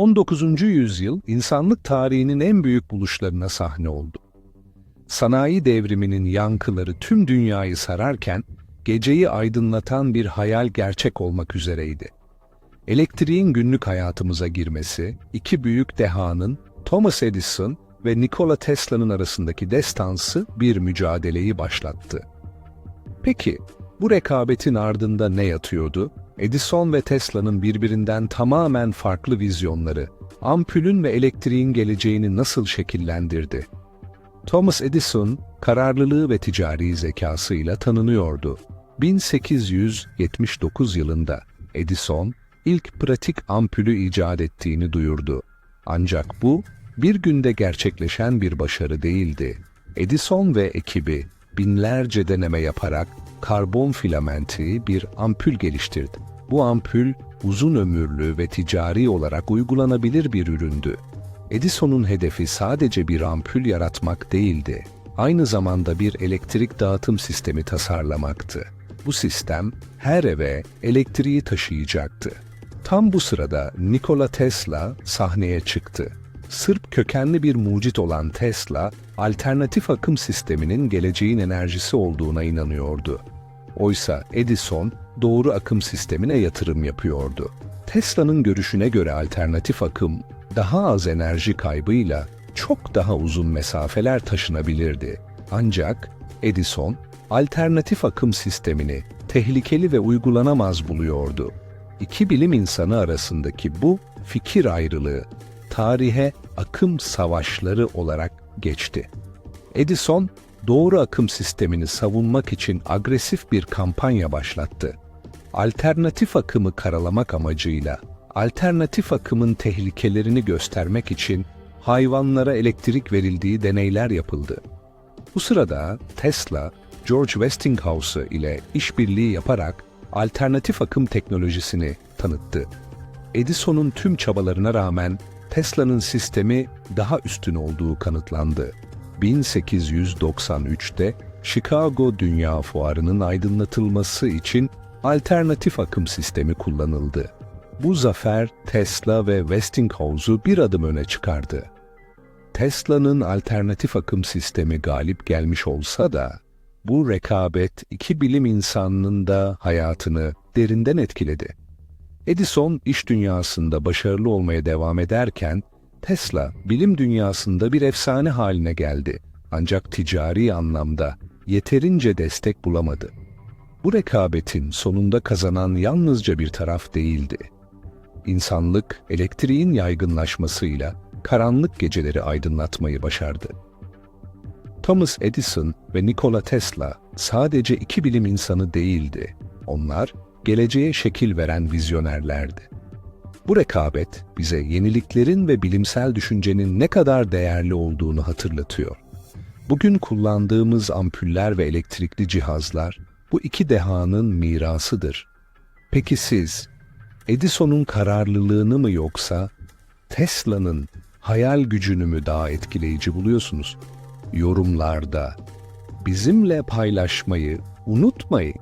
19. yüzyıl insanlık tarihinin en büyük buluşlarına sahne oldu. Sanayi devriminin yankıları tüm dünyayı sararken geceyi aydınlatan bir hayal gerçek olmak üzereydi. Elektriğin günlük hayatımıza girmesi, iki büyük dehanın Thomas Edison ve Nikola Tesla'nın arasındaki destansı bir mücadeleyi başlattı. Peki, bu rekabetin ardında ne yatıyordu? Edison ve Tesla'nın birbirinden tamamen farklı vizyonları, ampulün ve elektriğin geleceğini nasıl şekillendirdi? Thomas Edison, kararlılığı ve ticari zekasıyla tanınıyordu. 1879 yılında Edison, ilk pratik ampulü icat ettiğini duyurdu. Ancak bu, bir günde gerçekleşen bir başarı değildi. Edison ve ekibi binlerce deneme yaparak karbon filamenti bir ampul geliştirdi. Bu ampul uzun ömürlü ve ticari olarak uygulanabilir bir üründü. Edison'un hedefi sadece bir ampul yaratmak değildi. Aynı zamanda bir elektrik dağıtım sistemi tasarlamaktı. Bu sistem her eve elektriği taşıyacaktı. Tam bu sırada Nikola Tesla sahneye çıktı. Sırp kökenli bir mucit olan Tesla, alternatif akım sisteminin geleceğin enerjisi olduğuna inanıyordu. Oysa Edison doğru akım sistemine yatırım yapıyordu. Tesla'nın görüşüne göre alternatif akım daha az enerji kaybıyla çok daha uzun mesafeler taşınabilirdi. Ancak Edison alternatif akım sistemini tehlikeli ve uygulanamaz buluyordu. İki bilim insanı arasındaki bu fikir ayrılığı tarihe akım savaşları olarak geçti. Edison, doğru akım sistemini savunmak için agresif bir kampanya başlattı. Alternatif akımı karalamak amacıyla, alternatif akımın tehlikelerini göstermek için hayvanlara elektrik verildiği deneyler yapıldı. Bu sırada Tesla, George Westinghouse ile işbirliği yaparak alternatif akım teknolojisini tanıttı. Edison'un tüm çabalarına rağmen Tesla'nın sistemi daha üstün olduğu kanıtlandı. 1893'te Chicago Dünya Fuarı'nın aydınlatılması için alternatif akım sistemi kullanıldı. Bu zafer Tesla ve Westinghouse'u bir adım öne çıkardı. Tesla'nın alternatif akım sistemi galip gelmiş olsa da bu rekabet iki bilim insanının da hayatını derinden etkiledi. Edison iş dünyasında başarılı olmaya devam ederken Tesla bilim dünyasında bir efsane haline geldi. Ancak ticari anlamda yeterince destek bulamadı. Bu rekabetin sonunda kazanan yalnızca bir taraf değildi. İnsanlık elektriğin yaygınlaşmasıyla karanlık geceleri aydınlatmayı başardı. Thomas Edison ve Nikola Tesla sadece iki bilim insanı değildi. Onlar geleceğe şekil veren vizyonerlerdi. Bu rekabet bize yeniliklerin ve bilimsel düşüncenin ne kadar değerli olduğunu hatırlatıyor. Bugün kullandığımız ampuller ve elektrikli cihazlar bu iki dehanın mirasıdır. Peki siz Edison'un kararlılığını mı yoksa Tesla'nın hayal gücünü mü daha etkileyici buluyorsunuz? Yorumlarda bizimle paylaşmayı unutmayın.